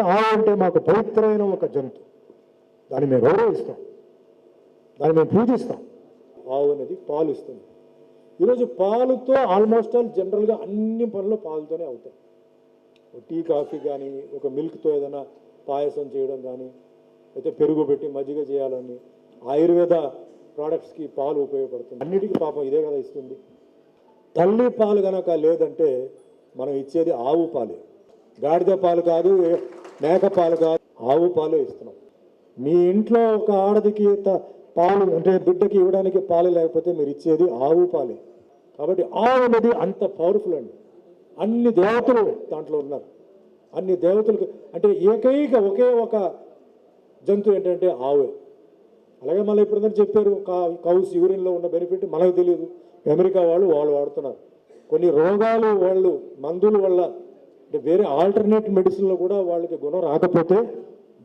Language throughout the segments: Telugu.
ఆవు అంటే మాకు పవిత్రమైన ఒక జంతు. దాన్ని మేము గౌరవిస్తాం. దాన్ని మేము పూజిస్తాం. ఆవు అనేది పాలు ఇస్తుంది. ఈరోజు పాలుతో ఆల్మోస్ట్ ఆల్ జనరల్గా అన్ని పనులు పాలతోనే అవుతాయి. ఒక టీ కాఫీ కానీ ఒక మిల్క్తో ఏదైనా పాయసం చేయడం కానీ అయితే పెరుగు పెట్టి మజ్జిగ చేయాలని ఆయుర్వేద ప్రోడక్ట్స్కి పాలు ఉపయోగపడుతుంది. అన్నిటికీ పాపం ఇదే కదా ఇస్తుంది. తల్లి పాలు కనుక లేదంటే మనం ఇచ్చేది ఆవు పాలే. గాడిద పాలు కాదు మేకపాలు పాలు కాదు ఆవు పాలు ఇస్తున్నాం. మీ ఇంట్లో ఒక ఆడదికి త- పాలు అంటే బిడ్డకి ఇవ్వడానికి పాలు లేకపోతే మీరు ఇచ్చేది ఆవు పాలే. కాబట్టి ఆవు అనేది అంత పవర్ఫుల్ అండి. అన్ని దేవతలు దాంట్లో ఉన్నారు. అన్ని దేవతలకు అంటే ఏకైక ఒకే ఒక జంతువు ఏంటంటే ఆవే. అలాగే మళ్ళీ ఇప్పుడు చెప్పారు కౌస్ యూరిన్లో ఉన్న బెనిఫిట్ మనకు తెలియదు అమెరికా వాళ్ళు వాళ్ళు వాడుతున్నారు. కొన్ని రోగాలు వాళ్ళు మందుల వల్ల అంటే వేరే ఆల్టర్నేట్ మెడిసిన్లో కూడా వాళ్ళకి గుణం రాకపోతే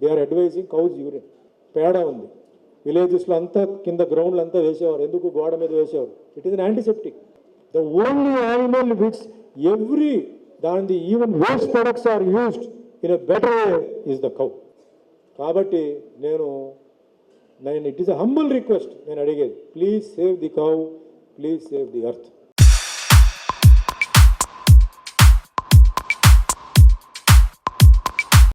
they are advising cause urine. పేడ ఉంది. విలేజెస్లో అంతా కింద గ్రౌండ్లు అంతా వేసేవారు. ఎందుకు? గోడ మీద వేసేవారు. It is an antiseptic the only animal which every దాని even waste products are used in a better way is the cow కాబట్టి నేను నేను it is a humble request నేను అడిగేది please save the cow please save the earth